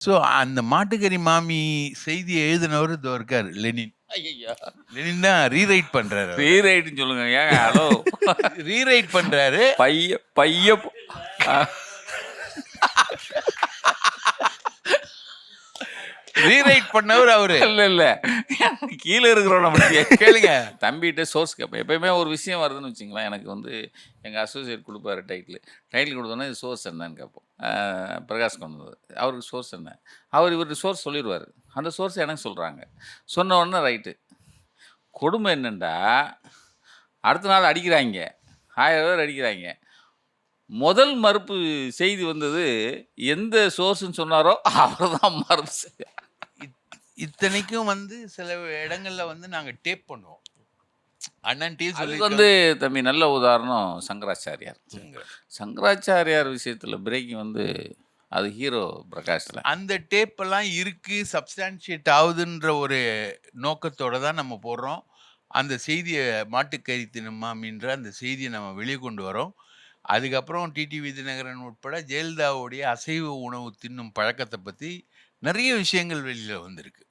So அந்த மாட்டுக்கறி மாமி செய்தியை எழுதினவர் இதோ இருக்கார் லெனின். ஐயா லெனின் தான் ரீரைட் பண்றாரு ரீரைட்னு சொல்லுங்க ஏங்க ஹலோ ரீரைட் பண்றாரு. பைய பைய ரீரைட் பண்ணவர் அவரு. இல்ல இல்ல. கீழே இருக்கிறோம் நம்ம கேளுங்க. தம்பிகிட்ட சோர்ஸ் கேட்பேன் எப்பயுமே ஒரு விஷயம் வருதுன்னு வச்சுங்களேன் எனக்கு வந்து எங்கள் அசோசியேட் கொடுப்பாரு டைட்டில் டைட்டில் கொடுத்தோன்னே இது சோர்ஸ் என்னன்னு கேட்போம் பிரகாஷ் கொண்டு வந்தது அவருக்கு சோர்ஸ் என்ன? அவர் இவருக்கு சோர்ஸ் சொல்லிடுவார் அந்த சோர்ஸ் எனக்கு சொல்கிறாங்க சொன்ன உடனே ரைட்டு கொடுமை என்னண்டா? அடுத்த நாள் அடிக்கிறாங்க. ஆயிரம் பேர் அடிக்கிறாங்க. முதல் மறுப்பு செய்தி வந்தது எந்த சோர்ஸ்ன்னு சொன்னாரோ அவர் தான் மறுப்பு செய்தி. இத்தனைக்கும் வந்து சில இடங்களில் வந்து நாங்கள் டேப் பண்ணுவோம். அண்ணன் சொல்லி வந்து தம்பி நல்ல உதாரணம் சங்கராச்சாரியார். சங்கராச்சாரியார் விஷயத்தில் பிரேக்கிங் வந்து அது ஹீரோ பிரகாஷ்ல. அந்த டேப் எல்லாம் இருக்கு சப்ஸ்டான்ஷியேட் ஆகுதுன்ற ஒரு நோக்கத்தோட தான் நம்ம போடுறோம். அந்த செய்தியை மாட்டுக்கறி தினமாமின்ற அந்த செய்தியை நம்ம வெளியே கொண்டு வரோம். அதுக்கப்புறம் டிடிவி தினகரன் உட்பட ஜெயலலிதாவுடைய அசைவ உணவு தின்னும் பழக்கத்தை பற்றி நிறைய விஷயங்கள் வெளியில் வந்திருக்கு.